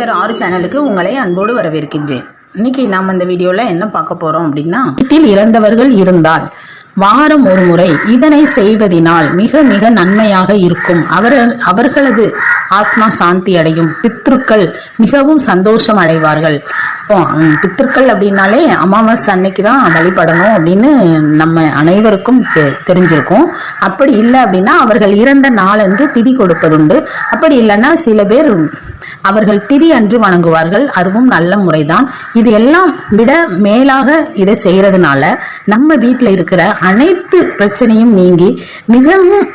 Nature ஆறு சேனலுக்கு உங்களை அன்போடு வரவேற்கின்றேன். இன்னைக்கு நாம் இந்த வீடியோவில் என்ன பார்க்க போறோம் அப்படின்னா வீட்டில் இறந்தவர்கள் இருந்தால் வாரம் ஒரு முறை இதனை செய்வதினால் மிக மிக நன்மையாக இருக்கும். அவர் அவர்களது ஆத்மா சாந்தி அடையும். பித்ருக்கள் மிகவும் சந்தோஷம் அடைவார்கள். பித்திருக்கள் அப்படின்னாலே அமாவாசை அன்னைக்கு தான் வழிபடணும் அப்படின்னு நம்ம அனைவருக்கும் தெ- தெரிஞ்சிருக்கும். அப்படி இல்லை அப்படின்னா அவர்கள் இறந்த நாளன்று திதி கொடுப்பதுண்டு. அப்படி இல்லைன்னா சில பேர் அவர்கள் திதி அன்று வணங்குவார்கள். அதுவும் நல்ல முறைதான். இது எல்லாம் விட மேலாக இதை செய்யறதுனால நம்ம வீட்டில் இருக்கிற அனைத்து பிரச்சனையும் நீங்கி மிகவும்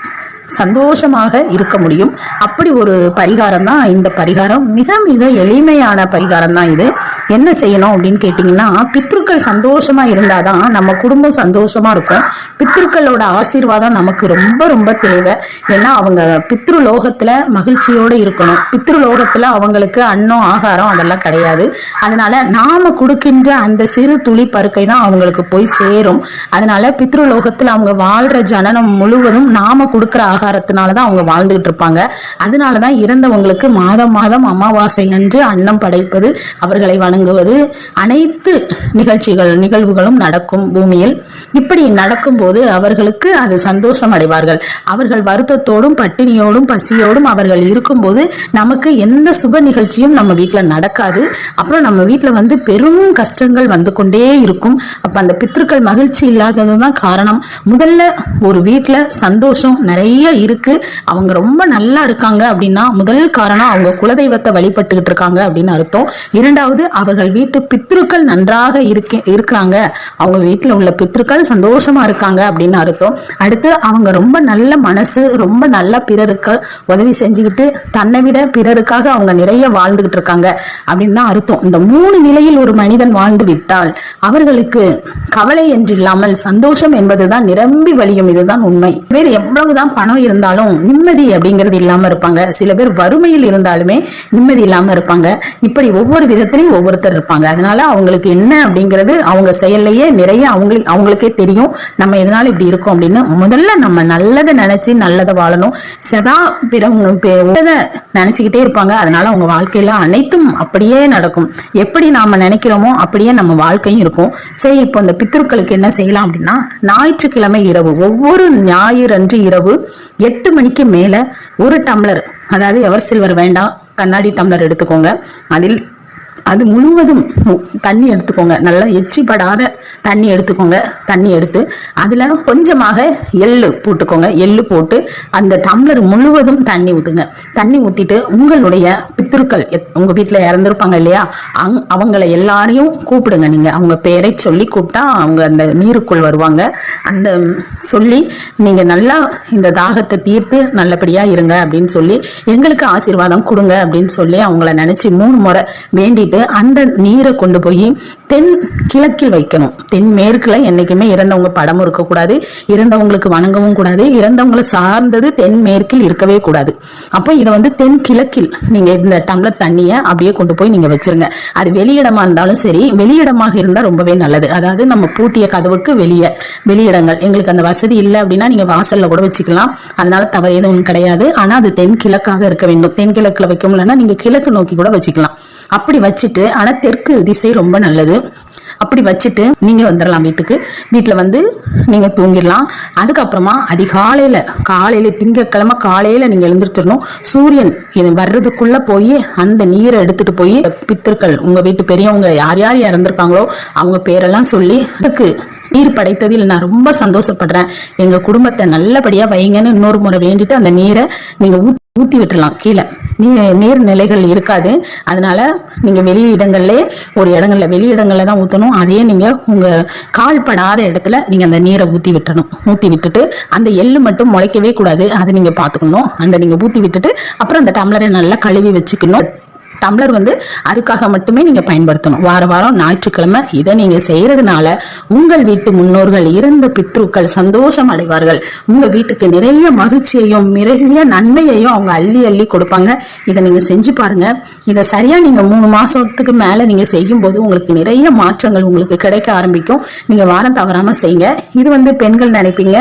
சந்தோஷமாக இருக்க முடியும். அப்படி ஒரு பரிகாரம் தான் இந்த பரிகாரம். மிக மிக எளிமையான பரிகாரம் தான் இது. என்ன செய்யணும் அப்படின்னு கேட்டிங்கன்னா பித்ருக்கள் சந்தோஷமாக இருந்தால் தான் நம்ம குடும்பம் சந்தோஷமாக இருக்கும். பித்ருக்களோட ஆசீர்வாதம் நமக்கு ரொம்ப ரொம்ப தேவை. ஏன்னா அவங்க பித்ரு லோகத்தில் மகிழ்ச்சியோடு இருக்கணும். பித்ரு லோகத்தில் அவங்களுக்கு அன்னம் ஆகாரம் அதெல்லாம் கிடையாது. அதனால நாம் கொடுக்கின்ற அந்த சிறு துளி பருக்கை தான் அவங்களுக்கு போய் சேரும். அதனால பித்ரு லோகத்தில் அவங்க வாழ்கிற ஜனனம் முழுவதும் நாம் கொடுக்குற ஆகாரத்தினால தான் அவங்க வாழ்ந்துகிட்டு இருப்பாங்க. அதனால தான் இறந்தவங்களுக்கு மாதம் மாதம் அமாவாசை அன்று அன்னம் படைப்பது அவர்களை வணங்குவது அனைத்து நிகழ்ச்சிகள் நிகழ்வுகளும் நடக்கும் பூமியில். இப்படி நடக்கும்போது அவர்களுக்கு அது சந்தோஷம் அடைவார்கள். அவர்கள் வருத்தத்தோடும் பட்டினியோடும் பசியோடும் அவர்கள் இருக்கும்போது நமக்கு எந்த சுப நிகழ்ச்சியும் நம்ம வீட்டில் நடக்காது. அப்புறம் நம்ம வீட்டில் வந்து பெரும் கஷ்டங்கள் வந்து கொண்டே இருக்கும். அப்போ அந்த பித்ருக்கள் மகிழ்ச்சி இல்லாதது தான் காரணம். முதல்ல ஒரு வீட்டில் சந்தோஷம் நிறைய இருக்கு. அவங்க ரொம்ப நல்லா இருக்காங்க அப்படின்னா முதல் காரணம் அவங்க குலதெய்வத்தை வழிபட்டுக்கிட்டு இருக்காங்க அப்படின்னு அர்த்தம். இரண்டாவது அவர்கள் வீட்டு பித்ருக்கள் நன்றாக இருக்க இருக்கிறாங்க. அவங்க வீட்டில் உள்ள பித்ருக்கள் சந்தோஷமா இருக்காங்க அப்படின்னு அர்த்தம். அடுத்து அவங்க ரொம்ப நல்ல மனசு ரொம்ப நல்லா பிறருக்கு உதவி செஞ்சுக்கிட்டு தன்னை விட பிறருக்காக அவங்க நிறைய வாழ்ந்துகிட்டு இருக்காங்க அப்படின்னு தான் அர்த்தம். இந்த மூணு நிலையில் ஒரு மனிதன் வாழ்ந்து விட்டால் அவர்களுக்கு கவலை என்று இல்லாமல் சந்தோஷம் என்பதுதான் நிரம்பி வழியும். இதுதான் உண்மை. வேறு எவ்வளவுதான் பணம் இருந்தாலும் நிம்மதி அப்படிங்கிறது இல்லாம இருப்பாங்க. சில பேர் வறுமையில் இருந்தாலுமே நிம்மதி இல்லாம இருப்பாங்க. இப்படி ஒவ்வொரு விதத்திலையும் ஒவ்வொருத்தர் இருப்பாங்க. அதனால அவங்களுக்கு என்ன அப்படிங்கிறது அவங்க செயல்லையே நிறைய அவங்களுக்கு அவங்களுக்கே தெரியும். நம்ம எதனால இப்படி இருக்கோம் அப்படின்னு. முதல்ல நம்ம நல்லதை நினைச்சு நல்லதை வாழணும். சதா பிறவங்க நினைச்சுக்கிட்டே இருப்பாங்க. அதனால அவங்க வாழ்க்கையில அனைத்தும் அப்படியே நடக்கும். எப்படி நாம நினைக்கிறோமோ அப்படியே நம்ம வாழ்க்கையும் இருக்கும். சரி இப்போ இந்த பித்ருக்களுக்கு என்ன செய்யலாம் அப்படின்னா ஞாயிற்றுக்கிழமை இரவு ஒவ்வொரு ஞாயிறன்று இரவு எட்டு மணிக்கு மேல ஒரு டம்ளர் அதாவது எவர் சில்வர் வேண்டாம் கண்ணாடி டம்ளர் எடுத்துக்கோங்க. அதில் அது முழுவதும் மு- தண்ணி எடுத்துக்கோங்க. நல்லா எச்சிப்படாத தண்ணி எடுத்துக்கோங்க. தண்ணி எடுத்து அதில் கொஞ்சமாக எள்ளு போட்டுக்கோங்க. எள்ளு போட்டு அந்த டம்ளர் முழுவதும் தண்ணி ஊற்றுங்க தண்ணி ஊற்றிட்டு உங்களுடைய பித்திருக்கள் உங்கள் வீட்டில் இறந்துருப்பாங்க இல்லையா? அங் அவங்கள எல்லாரையும் கூப்பிடுங்க நீங்கள் அவங்க பேரை சொல்லி கூப்பிட்டா அவங்க அந்த நீருக்குள் வருவாங்க. அந்த சொல்லி நீங்கள் நல்லா இந்த தாகத்தை தீர்த்து நல்லபடியாக இருங்க அப்படின்னு சொல்லி எங்களுக்கு ஆசீர்வாதம் கொடுங்க அப்படின்னு சொல்லி அவங்கள நினச்சி மூணு முறை வேண்டி வேண்டிட்டு அந்த நீரை கொண்டு போய் தென் கிழக்கில் வைக்கணும். தென் மேற்குல என்னைக்குமே இறந்தவங்க படமும் இருக்கக்கூடாது இறந்தவங்களுக்கு வணங்கவும் கூடாது இறந்தவங்களை சார்ந்தது தென் மேற்கில் இருக்கவே கூடாது. அப்போ இதை வந்து தென் கிழக்கில் நீங்க இந்த டம்ளர் தண்ணியை அப்படியே கொண்டு போய் நீங்க வச்சிருங்க. அது வெளியிடமா இருந்தாலும் சரி வெளியிடமாக இருந்தால் ரொம்பவே நல்லது. அதாவது நம்ம பூட்டிய கதவுக்கு வெளியே வெளியிடங்கள். எங்களுக்கு அந்த வசதி இல்லை அப்படின்னா நீங்க வாசல்ல கூட வச்சுக்கலாம். அதனால தவறு எதுவும் கிடையாது. ஆனா அது தென் கிழக்காக இருக்க வேண்டும். தென் கிழக்குல வைக்க முடியலன்னா நீங்க கிழக்கு நோக்கி கூட வச்சுக்கலாம். அப்படி வச்சுட்டு ஆனால் தெற்கு திசை ரொம்ப நல்லது. அப்படி வச்சுட்டு நீங்கள் வந்துடலாம் வீட்டுக்கு. வீட்டில் வந்து நீங்கள் தூங்கிடலாம். அதுக்கப்புறமா அதிகாலையில் காலையில் திங்கட்கிழமை காலையில் நீங்கள் எழுந்திரிச்சிடணும். சூரியன் இது வர்றதுக்குள்ளே போய் அந்த நீரை எடுத்துகிட்டு போய் பித்தர்கள் உங்கள் வீட்டு பெரியவங்க யார் யார் இறந்துருக்காங்களோ அவங்க பேரெல்லாம் சொல்லி அதுக்கு நீர் படைத்ததில் நான் ரொம்ப சந்தோஷப்படுறேன். எங்க குடும்பத்தை நல்லபடியா வைங்கன்னு இன்னொரு முறை வேண்டிட்டு அந்த நீரை நீங்க ஊத்- ஊத்தி விட்டுலாம் கீழே. நீ- நீர் நிலைகள் இருக்காது. அதனால நீங்க வெளி இடங்கள்ல ஒரு இடங்கள்ல வெளி இடங்களில் தான் ஊத்தணும். அதையே நீங்க உங்க கால் படாத இடத்துல நீங்க அந்த நீரை ஊத்தி விட்டணும் ஊத்தி விட்டுட்டு அந்த எள்ளு மட்டும் முளைக்கவே கூடாது. அதை நீங்க பாத்துக்கணும். அந்த நீங்க ஊத்தி விட்டுட்டு அப்புறம் அந்த டம்ளரை நல்லா கழுவி வச்சுக்கணும். டம்ளர் வந்து அதுக்காக மட்டுமே நீங்கள் பயன்படுத்தணும். வார வாரம் ஞாயிற்றுக்கிழமை இதை நீங்கள் செய்யறதுனால உங்கள் வீட்டு முன்னோர்கள் இறந்த பித்ருக்கள் சந்தோஷம் அடைவார்கள். உங்கள் வீட்டுக்கு நிறைய மகிழ்ச்சியையும் நிறைய நன்மையையும் அவங்க அள்ளி அள்ளி கொடுப்பாங்க. இதை நீங்கள் செஞ்சு பாருங்க. இதை சரியாக நீங்கள் மூணு மாசத்துக்கு மேலே நீங்கள் செய்யும் போது உங்களுக்கு நிறைய மாற்றங்கள் உங்களுக்கு கிடைக்க ஆரம்பிக்கும். நீங்கள் வாரம் தவறாமல் செய்யுங்க. இது வந்து பெண்கள் நினைப்பீங்க.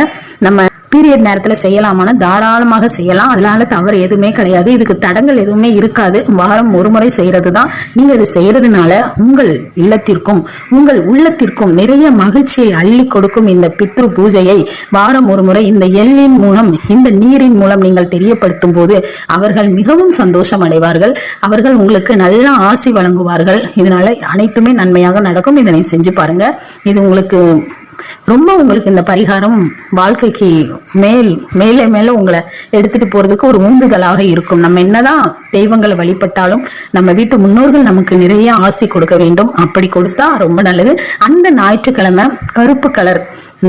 நம்ம பீரியட் நேரத்தில் செய்யலாமான தாராளமாக செய்யலாம். அதனால தவறு எதுவுமே கிடையாது. இதுக்கு தடங்கள் எதுவுமே இருக்காது. வாரம் ஒரு முறை செய்யறது தான் நீங்க இது செய்யறதுனால உங்கள் இல்லத்திற்கும் உங்கள் உள்ளத்திற்கும் நிறைய மகிழ்ச்சியை அள்ளி கொடுக்கும் இந்த பித்ரு பூஜையை வாரம் ஒரு முறை இந்த எள்ளின் மூலம் இந்த நீரின் மூலம் நீங்கள் தெரியப்படுத்தும் போது அவர்கள் மிகவும் சந்தோஷம் அடைவார்கள். அவர்கள் உங்களுக்கு நல்ல ஆசி வழங்குவார்கள். இதனால அனைத்துமே நன்மையாக நடக்கும். இதனை செஞ்சு பாருங்க. இது உங்களுக்கு ரொம்ப உங்களுக்கு இந்த பரிகாரம் வாழ்க்கைக்கு மேல் மேலே மேலே உங்களை எடுத்துட்டு போறதுக்கு ஒரு உந்துதலாக இருக்கும். நம்ம என்னதான் தெய்வங்களை வழிபட்டாலும் நம்ம வீட்டு முன்னோர்கள் நமக்கு நிறைய ஆசி கொடுக்க வேண்டும். அப்படி கொடுத்தா ரொம்ப நல்லது. அந்த ஞாயிற்றுக்கிழமை கருப்பு கலர்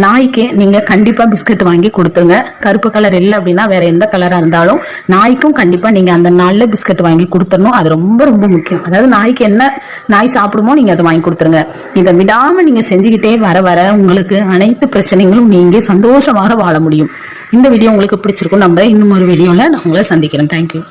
நாய்க்கு நீங்க கண்டிப்பா பிஸ்கட் வாங்கி கொடுத்துருங்க. கருப்பு கலர் இல்லை அப்படின்னா வேற எந்த கலரா இருந்தாலும் நாய்க்கும் கண்டிப்பா நீங்க அந்த நாளில் பிஸ்கட் வாங்கி கொடுத்துடணும். அது ரொம்ப ரொம்ப முக்கியம். அதாவது நாய்க்கு என்ன நாய் சாப்பிடுமோ நீங்க அதை வாங்கி கொடுத்துருங்க. இதை விடாம நீங்க செஞ்சுக்கிட்டே வர வர உங்களுக்கு அனைத்து பிரச்சனைகளும் நீங்க சந்தோஷமாக வாழ முடியும். இந்த வீடியோ உங்களுக்கு பிடிச்சிருக்கும். நம்புறேன் இன்னும் ஒரு வீடியோவில் நான் உங்களை சந்திக்கிறேன். தேங்க்யூ